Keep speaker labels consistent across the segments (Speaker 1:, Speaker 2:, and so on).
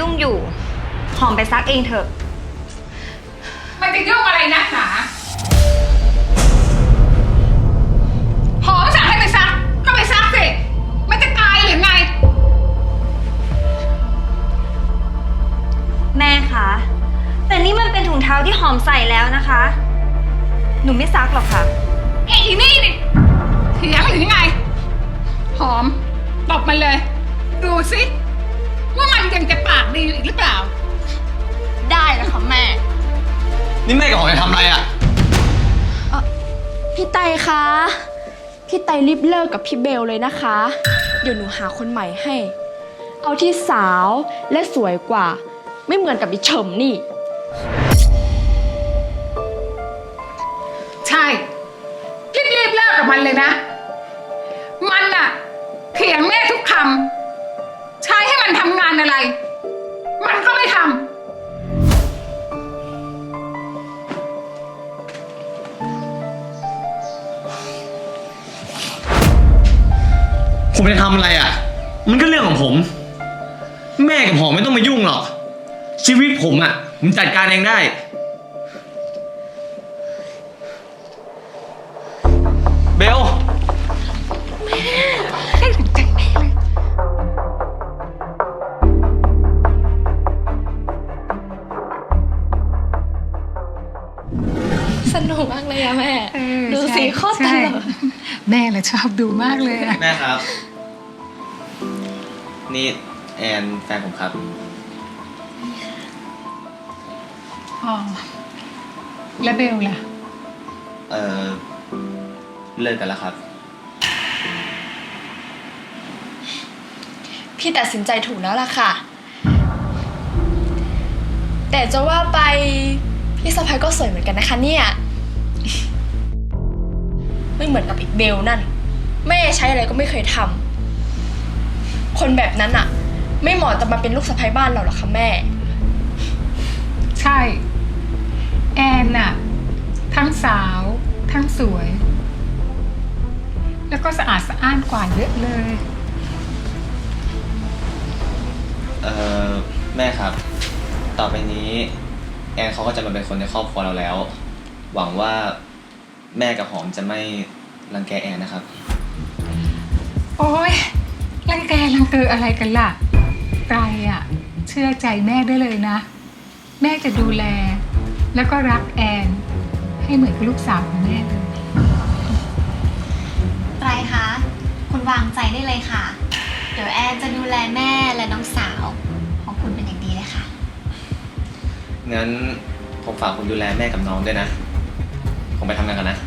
Speaker 1: ยุ่ง
Speaker 2: อยู่ หอมไปซักเองเถอะ
Speaker 3: มันจะยุ่งอะไรนักหนาหอมสั่งให้ไปซัก ก็ไปซักสิ มันจะตายหรือไง
Speaker 2: แม่คะ แต่นี่มันเป็นถุงเท้าที่หอมใส่แล้วนะคะ หนูไม่ซักหรอกค่ะ
Speaker 3: ไอ้อีนี่นี่เถียงหรือยังไง หอมตบมันเลย ดูสิ ว่ามันยังจะปากดีอยู่อีกหรือเปล่า
Speaker 1: ได้แล้วค่ะแม่
Speaker 4: นี่แม่กับหอมจะทำอะไรอะ
Speaker 1: พี่ไตคะ พี่ไตรีบเลิกกับพี่เบลเลยนะคะ เดี๋ยวหนูหาคนใหม่ให้ เอาที่สาวและสวยกว่า ไม่เหมือนกับอีเฉิมนี่
Speaker 3: ใช่รีบรีบๆเลิกกับมันเลยนะำอะไร
Speaker 4: อะ มันก็เรื่องของผม แม่กับหอมไม่ต้องมายุ่งหรอก ชีวิตผมอะ ผมจัดการเองได้ เบล
Speaker 1: สนุกมากเลยอะแม่
Speaker 3: เออ
Speaker 1: ดูสิ
Speaker 3: ใช่
Speaker 1: โคตรต
Speaker 3: ใช่
Speaker 1: ลก
Speaker 3: แม่เลยชอบดูมากเลยอะ
Speaker 4: แม่ครับ นี่แอนแฟนผมครับ
Speaker 3: อ๋อ แล้วเบลล่ะ
Speaker 4: เออเลิกกันแล้วครับ
Speaker 1: พี่ตัดสินใจถูกแล้วล่ะค่ะ แต่จะว่าไปพี่สะพายก็สวยเหมือนกันนะคะเนี่ย ไม่เหมือนกับอีกเบลนั่น แม่ใช้อะไรก็ไม่เคยทำ คนแบบนั้นอะไม่เหมาะจะมาเป็นลูกสะใภ้บ้านเราหรอกค่ะแม่
Speaker 3: ใช่ แอนน่ะ ทั้งสาว ทั้งสวย แล้วก็สะอาดสะอ้านกว่าเยอะเลย
Speaker 4: เออแม่ครับ ต่อไปนี้ แอนเขาก็จะมาเป็นคนในครอบครัวเราแล้ว หวังว่าแม่กับหอมจะไม่รังแกแอนนะครับ
Speaker 3: โอ้ย รังแกรังเกออะไรกันล่ะไตรอะ เชื่อใจแม่ได้เลยนะ แม่จะดูแล แล้วก็รักแอน ให้เหมือนกับลูกสาวของแม่เลย
Speaker 5: ไตรคะคุณวางใจได้เลยค่ะ เดี๋ยวแอนจะดูแลแม่และน้องสาวของคุณเป็นอย่างดีเลยค่ะ
Speaker 4: งั้นผมฝากคุณดูแลแม่กับน้องด้วยนะ ผมไปทำงานกันนะ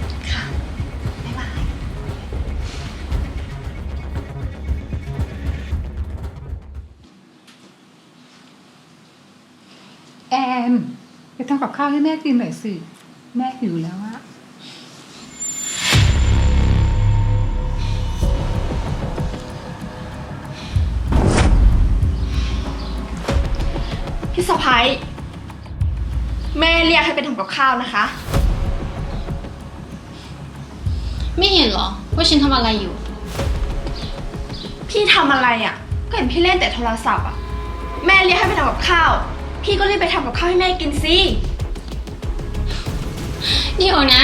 Speaker 3: นไปทำกับข้าวให้แม่กินหน่อยสิ แม่หิวแล้วอะ
Speaker 1: พี่สะพ้ายแม่เรียกให้ไปทำกับข้าวนะคะ
Speaker 5: ไม่เห็นเหรอว่าฉันทำอะไรอยู่
Speaker 1: พี่ทำอะไรอะ่ะ ก็เห็นพี่เล่นแต่โทรศัพท์อะ แม่เรียกให้ไปทำกับข้าว พี่ก็รีบไปทำกับข้าวให้แม่กินสิ
Speaker 5: เดี๋ยวนะ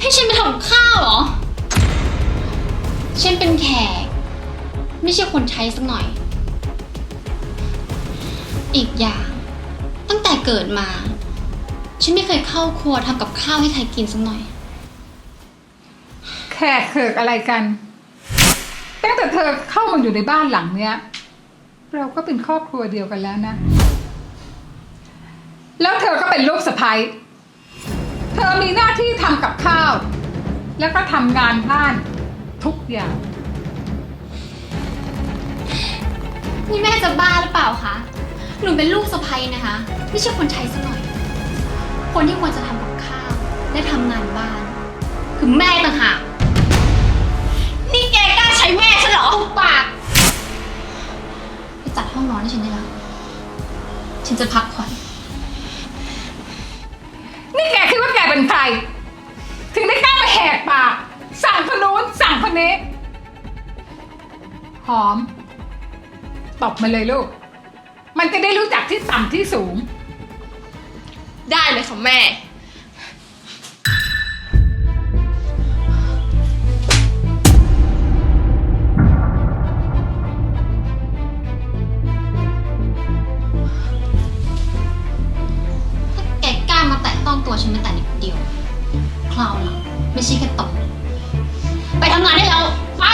Speaker 5: ให้ฉันไปทำกับข้าวเหรอ ฉันเป็นแขก ไม่ใช่คนใช้สักหน่อย อีกอย่าง ตั้งแต่เกิดมา ฉันไม่เคยเข้าครัวทำกับข้าวให้ใครกินสักหน่อย
Speaker 3: แขกเขิกอะไรกัน ตั้งแต่เธอเข้ามาอยู่ในบ้านหลังเนี้ย เราก็เป็นครอบครัวเดียวกันแล้วนะ แล้วเธอก็เป็นลูกสะใภ้เธอมีหน้าที่ทำกับข้าว แล้วก็ทำงานบ้านทุกอย่าง
Speaker 5: นี่แม่จะบ้าหรือเปล่าคะ หนูเป็นลูกสะใภ้นะคะ ไม่ใช่คนใช้สักหน่อย คนที่ควรจะทำกับข้าว และทำงานบ้าน คือแม่ต่างหาก
Speaker 1: นี่แกกล้าใช้แม่ฉันเหรอ
Speaker 5: ปาก ไปจัดห้องนอนให้ฉันได้แล้ว ฉันจะพักผ่อน
Speaker 3: นี้ หอม ตบมาเลยลูก มันจะได้รู้จักที่ต่ำที่สูง
Speaker 1: ได้เลยค่ะแม่
Speaker 5: ถ้าแกกล้ามาแตะต้องตัวฉันแม้แต่นิดเดียว คราวหลังไม่ใช่แค่ตบ ไปทำงานได้แล้ว ไป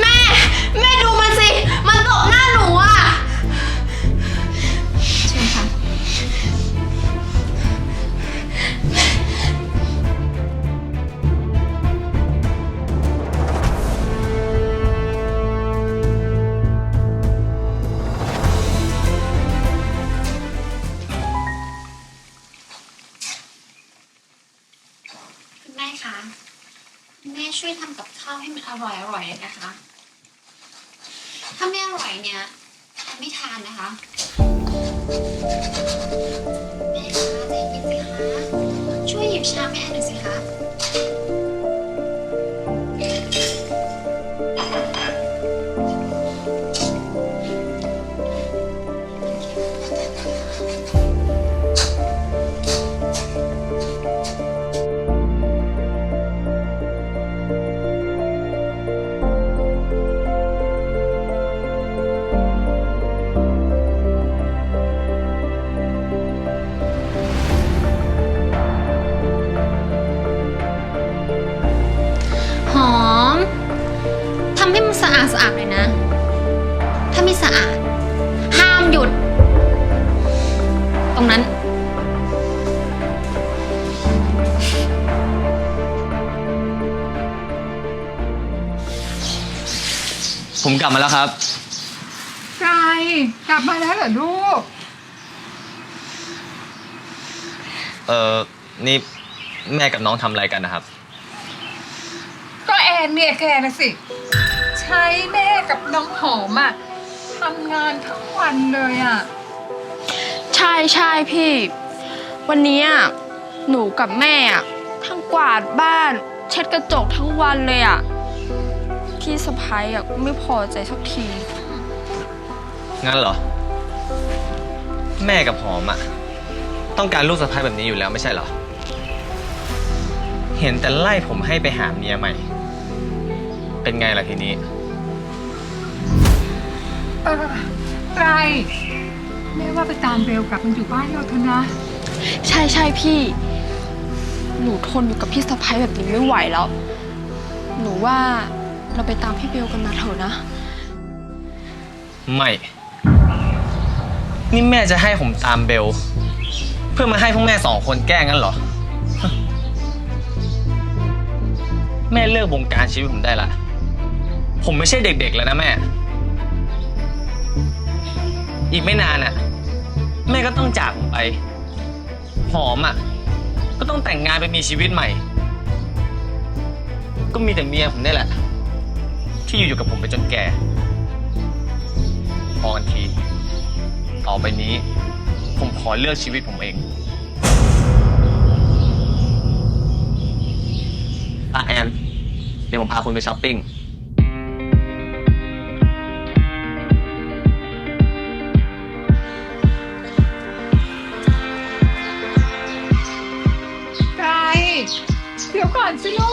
Speaker 1: แม่ แม่ดูมันสิ มันตบหน้าหนูอะ
Speaker 5: แม่คะแม่ช่วยทำกับข้าวให้มันอร่อยอร่อยเลยนะคะ ถ้าไม่อร่อยเนี่ยไม่ทานนะคะแม่คะใจเย็นสิคะช่วยหยิบชามให้แม่หน่อยสิคะ ตรงนั้น
Speaker 4: ผมกลับมาแล้วครับ
Speaker 3: ไกลกลับมาแล้วเหรอลูก
Speaker 4: เออนี่แม่กับน้องทำอะไรกันนะครับ
Speaker 3: ก็แอนเนี่ยแกนะสิ ใช้แม่กับน้องหอมอะทำงานทั้งวันเลยอะ
Speaker 1: ใช่ใช่พี่ วันนี้อะหนูกับแม่อะทั้งกวาดบ้าน เช็ดกระจกทั้งวันเลยอะพี่สะพ้ายอะก็ไม่พอใจสักที
Speaker 4: งั้นเหรอ แม่กับหอมอะต้องการลูกสะใภ้แบบนี้อยู่แล้วไม่ใช่เหรอ เห็นแต่ไล่ผมให้ไปหาเมียใหม่ เป็นไงล่ะทีนี้
Speaker 3: เออไกล แม่ว่าไปตามเบลกลับมันอยู่บ้านเราเถอะนะ
Speaker 1: ใช่ใช่พี่ หนูทนอยู่กับพี่สะพ้ายแบบนี้ไม่ไหวแล้ว หนูว่าเราไปตามพี่เบลกันมาเถอะนะ
Speaker 4: ไม่ นี่แม่จะให้ผมตามเบล เพื่อมาให้พวกแม่สองคนแกล้งงั้นเหรอ แม่เลิกวงการชีวิตผมได้ละ ผมไม่ใช่เด็กๆแล้วนะแม่ อีกไม่นานอะ แม่ก็ต้องจากผมไป หอมอะ ก็ต้องแต่งงานไปมีชีวิตใหม่ ก็มีแต่เมียผมนี่แหละ ที่อยู่อยู่กับผมไปจนแก่ พอกันที ต่อไปนี้ ผมขอเลือกชีวิตผมเองอาแอน เดี๋ยวผมพาคุณไปช้อปปิ้ง
Speaker 3: ไกล